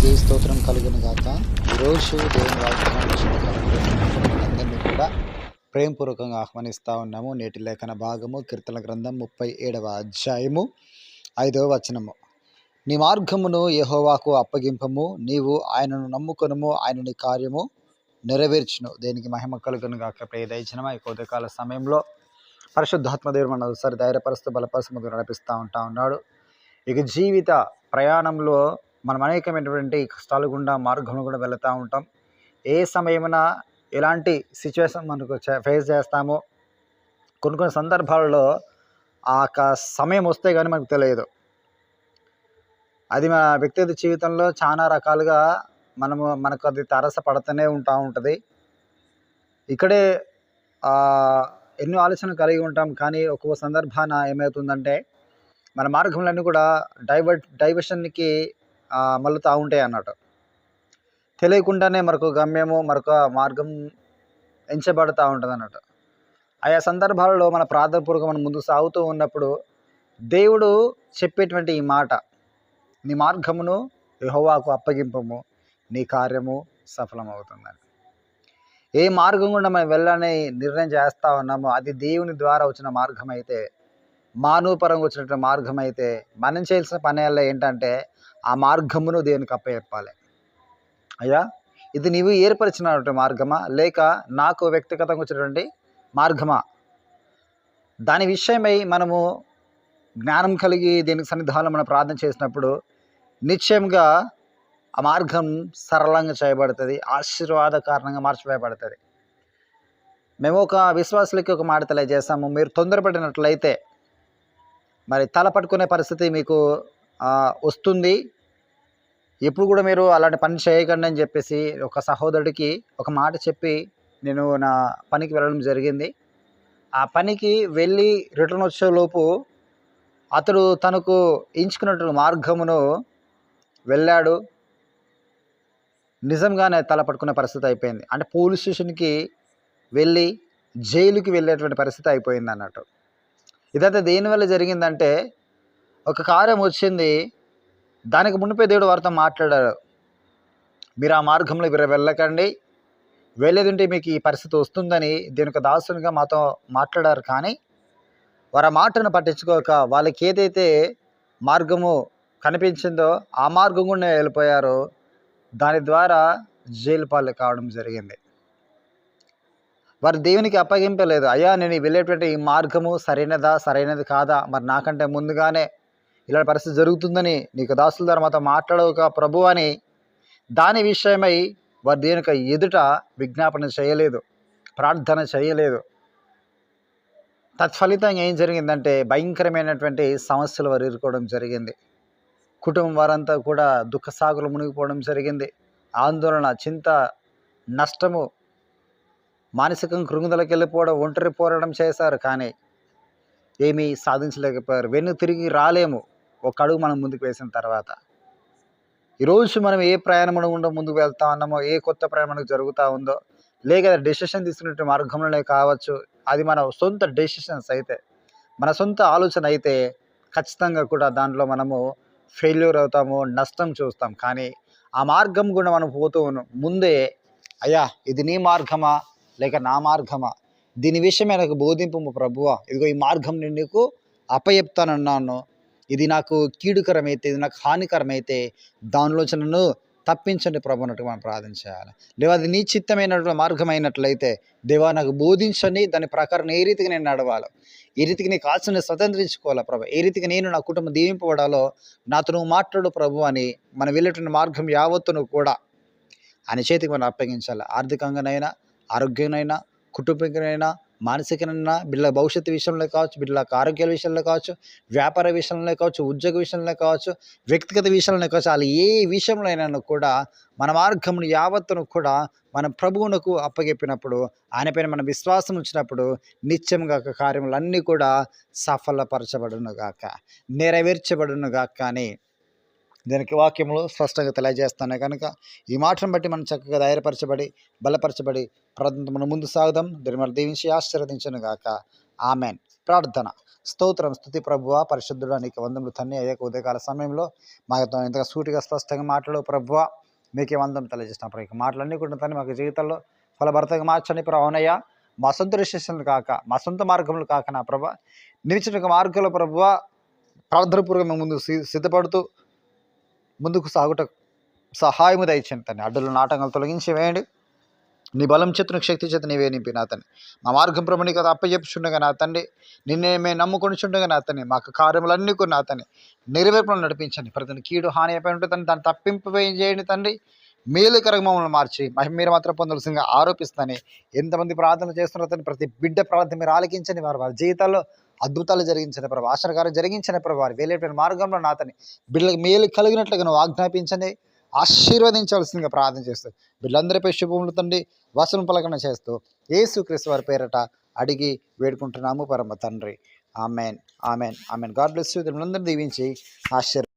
దేవునికి స్తోత్రం కలుగును గాక ఈరోజు దేవుని వాగ్దానం కూడా ప్రేమపూర్వకంగా ఆహ్వానిస్తూ ఉన్నాము. నేటి లేఖన భాగము కీర్తన గ్రంథం ముప్పై ఏడవ అధ్యాయము ఐదవ వచనము. నీ మార్గమును యహోవాకు అప్పగింపము నీవు ఆయనను నమ్ముకొనము ఆయనని కార్యము నెరవేర్చును. దేనికి మహిమ కలుగును గాక. ప్రియ ఈ కొద్దికాల సమయంలో పరిశుద్ధాత్మ దేవుడు మన ఒకసారి ధైర్యపరుస్తూ బలపరుస్తూ నడిపిస్తూ ఉంటా ఉన్నాడు. ఇక జీవిత ప్రయాణంలో మనం అనేకమైనటువంటి కష్టాలు గుండా మార్గంలో కూడా వెళుతూ ఉంటాం. ఏ సమయమున ఎలాంటి సిచ్యువేషన్ మనకు ఫేస్ చేస్తామో కొన్ని కొన్ని సందర్భాలలో ఆ యొక్క సమయం వస్తే కానీ మనకు తెలియదు. అది మన వ్యక్తిగత జీవితంలో చాలా రకాలుగా మనము మనకు అది తరస పడుతూనే ఉంటా ఉంటుంది. ఇక్కడే ఎన్నో ఆలోచనలు కలిగి ఉంటాం. కానీ ఒక్కో సందర్భాన ఏమవుతుందంటే మన మార్గంలన్నీ కూడా డైవర్ట్ డైవర్షన్కి మళ్ళుతూ ఉంటాయి అన్నట్టు. తెలియకుండానే మరొక గమ్యము మరొక మార్గం ఎంచబడుతూ ఉంటుంది అన్నట్టు. ఆయా సందర్భాలలో మన ప్రార్థనపూర్వకం మనం ముందుకు సాగుతూ ఉన్నప్పుడు దేవుడు చెప్పేటువంటి ఈ మాట నీ మార్గమును యహోవాకు అప్పగింపము నీ కార్యము సఫలమవుతుందని. ఏ మార్గం గుండా మనం వెళ్ళని నిర్ణయం చేస్తా ఉన్నామో అది దేవుని ద్వారా వచ్చిన మార్గం అయితే మానవపరంగా వచ్చినటువంటి మార్గం అయితే మనం చేయాల్సిన పని వల్ల ఏంటంటే ఆ మార్గమును దేవునికి అప్పచెప్పాలి. అయ్యా ఇది నీవు ఏర్పరిచినటువంటి మార్గమా? లేక నాకు వ్యక్తిగతంగా వచ్చినటువంటి మార్గమా? దాని విషయమై మనము జ్ఞానం కలిగి దీనికి సన్నిధానం మనం ప్రార్థన చేసినప్పుడు నిశ్చయంగా ఆ మార్గం సరళంగా చేయబడుతుంది ఆశీర్వాద కారణంగా మార్చివేయబడుతుంది. మేము ఒక విశ్వాసులకి ఒక మాట తెలియజేస్తాము మీరు తొందరపడినట్లయితే మరి తల పట్టుకునే పరిస్థితి మీకు వస్తుంది. ఎప్పుడు కూడా మీరు అలాంటి పని చేయకండి అని చెప్పేసి ఒక సహోదరుడికి ఒక మాట చెప్పి నేను నా పనికి వెళ్ళడం జరిగింది. ఆ పనికి వెళ్ళి రిటర్న్ వచ్చేలోపు అతడు తనకు ఎంచుకున్నటువంటి మార్గమును వెళ్ళాడు. నిజంగానే తల పట్టుకునే పరిస్థితి అయిపోయింది. అంటే పోలీస్ స్టేషన్కి వెళ్ళి జైలుకి వెళ్ళేటువంటి పరిస్థితి అయిపోయింది అన్నట్టు. ఇదంతా దేనివల్ల జరిగిందంటే ఒక కార్యం వచ్చింది. దానికి మునిపే దేవుడు వారితో మాట్లాడారు. మీరు ఆ మార్గంలో మీరు వెళ్ళకండి. వెళ్ళేదుంటే మీకు ఈ పరిస్థితి వస్తుందని దీని ఒక దాసునిగా మాతో మాట్లాడారు. కానీ వారి మాటను పట్టించుకోక వాళ్ళకి ఏదైతే మార్గము కనిపించిందో ఆ మార్గం కూడా వెళ్ళిపోయారో దాని ద్వారా జైలు పాలు కావడం జరిగింది. వారు దేవునికి అప్పగింపలేదు. అయ్యా నేను వెళ్ళేటువంటి ఈ మార్గము సరైనదా సరైనది కాదా? మరి నాకంటే ముందుగానే ఇలాంటి పరిస్థితి జరుగుతుందని నీకు దాసుల ద్వారా మాతో మాట్లాడవుక ప్రభు అని దాని విషయమై వారు దేనిక ఎదుట విజ్ఞాపన చేయలేదు ప్రార్థన చేయలేదు. తత్ఫలితంగా ఏం జరిగిందంటే భయంకరమైనటువంటి సమస్యలు వారు ఎదుర్కోవడం జరిగింది. కుటుంబం వారంతా కూడా దుఃఖసాగులు మునిగిపోవడం జరిగింది. ఆందోళన చింత నష్టము మానసికంగా కృంగుదలకి వెళ్ళిపోవడం ఒంటరి పోరాటం చేశారు కానీ ఏమీ సాధించలేకపోయారు. వెన్ను తిరిగి రాలేము. ఒక అడుగు మనం ముందుకు వేసిన తర్వాత. ఈరోజు మనం ఏ ప్రయాణం గుండా ముందుకు వెళ్తా ఉన్నామో ఏ కొత్త ప్రయాణం మనకు జరుగుతూ ఉందో లేక డెసిషన్ తీసుకునే మార్గంలోనే కావచ్చు అది మన సొంత డెసిషన్స్ అయితే మన సొంత ఆలోచన అయితే ఖచ్చితంగా కూడా దాంట్లో మనము ఫెయిల్యూర్ అవుతాము నష్టం చూస్తాం. కానీ ఆ మార్గం గుండా మనం పోతూ ఉన్నాం. ముందే అయ్యా ఇది నీ మార్గమా లేక నా మార్గమా? దీని విషయమే నాకు బోధింపు ప్రభువా. ఇదిగో ఈ మార్గం నేను నీకు అప్పయెప్తానన్నాను ఇది నాకు కీడుకరమైతే ఇది నాకు హానికరమైతే దానిలోంచి నన్ను తప్పించండి ప్రభు అన్నట్టు మనం ప్రార్థన చేయాలి. లేదా అది నీ చిత్తమైనటువంటి మార్గం అయినట్లయితే దేవా నాకు బోధించండి దాని ప్రకారం ఏ రీతికి నేను నడవాలి. ఏ రీతికి నీ కాల్సిన స్వతంత్రించుకోవాలా ప్రభు? ఏ రీతికి నేను నా కుటుంబం దీవింపబడాలో నాతో నువ్వు మాట్లాడు ప్రభు అని మనం వెళ్ళేటువంటి మార్గం యావత్తును కూడా అని చేతికి మనం అప్పగించాలి. ఆర్థికంగానైనా ఆరోగ్యంగానైనా కుటుంబంగానైనా మానసికంగా బిడ్డల భవిష్యత్తు విషయంలో కావచ్చు బిడ్డల ఆరోగ్య విషయంలో కావచ్చు వ్యాపార విషయంలో కావచ్చు ఉద్యోగ విషయంలో కావచ్చు వ్యక్తిగత విషయంలో కావచ్చు అలా ఏ విషయంలో అయినా కూడా మన మార్గమును యావత్తును కూడా మన ప్రభువునకు అప్పగెప్పినప్పుడు ఆయనపైన మన విశ్వాసం ఉంచినప్పుడు నిత్యంగా కార్యములన్నీ కూడా సఫలపరచబడును నెరవేర్చబడునుగాక నెరవేర్చబడును అని దీనికి వాక్యములు స్పష్టంగా తెలియజేస్తాను కనుక ఈ మాటను బట్టి మనం చక్కగా ధైర్యపరచబడి బలపరచబడి ప్రదంతమును ముందు సాగుదాం. దీని మనం దీవించి ఆశీర్వదించను గాక. ఆమెన్. ప్రార్థన. స్తోత్రం. స్థుతి ప్రభువ పరిశుద్ధుడు నీకు వందములు తన్ని అయ్యాక ఉదయకాల సమయంలో మాతో ఇంతగా సూటిగా స్పష్టంగా మాట్లాడు ప్రభువ. మీకే వందం తెలియజేసిన ఇక మాటలన్నీ కూడా తన్ని మాకు జీవితంలో ఫలభర్తగా మార్చండి ప్రభు. అవునయ్యా. మా సొంత రిజిస్ట్రేషన్లు కాక మా సొంత మార్గములు కాక నా ప్రభ. నిలిచిన మార్గంలో ప్రభువ ప్రార్థనపూర్వకంగా ముందు సి- సిద్ధపడుతూ ముందుకు సాగుట సహాయము దయచండి తండ్రి అడ్డులను నాటకాలు తొలగించి వేయండి. నీ బలం చేతున శక్తి చేత నీవే నింపి నా తండ్రి మా మార్గం ప్రభు కదా అప్పచెప్పుచుండగా నా తండ్రి నిన్నే మేము నమ్ముకొని చుండగా నా తండ్రి మాకు కార్యములన్నీ కూడా నా తండ్రి నెరవేర్పులను నడిపించండి. ప్రతి కీడు హాని అయిపోయి ఉంటుంది తండ్రి దాన్ని తప్పింపు చేయండి తండ్రి మేలుకరంగా మమ్మల్ని మార్చి మహిమ మీరు మాత్రం పొందవలసిందిగా ఆరోపిస్తాను ఎంతమంది ప్రార్థన చేస్తున్నారు ప్రతి బిడ్డ ప్రార్థన మీరు ఆలకించండి వారు వారి జీవితాల్లో అద్భుతాలు జరిగించిన ప్రభు. ఆశ్చర్యకారం జరిగించిన ప్రభు. వారు వేలేటువంటి మార్గంలో నాతని బిడ్డలకు మేలు కలిగినట్లుగా నువ్వు ఆజ్ఞాపించండి. ఆశీర్వదించవలసిందిగా ప్రార్థన చేస్తూ బిడ్డలందరిపై శుభములు తండ్రి వసనం పలకన చేస్తూ ఏసుక్రీస్తు వారి పేరట అడిగి వేడుకుంటున్నాము పరమ తండ్రి. Amen amen amen. God bless you. దీవించి ఆశీర్వ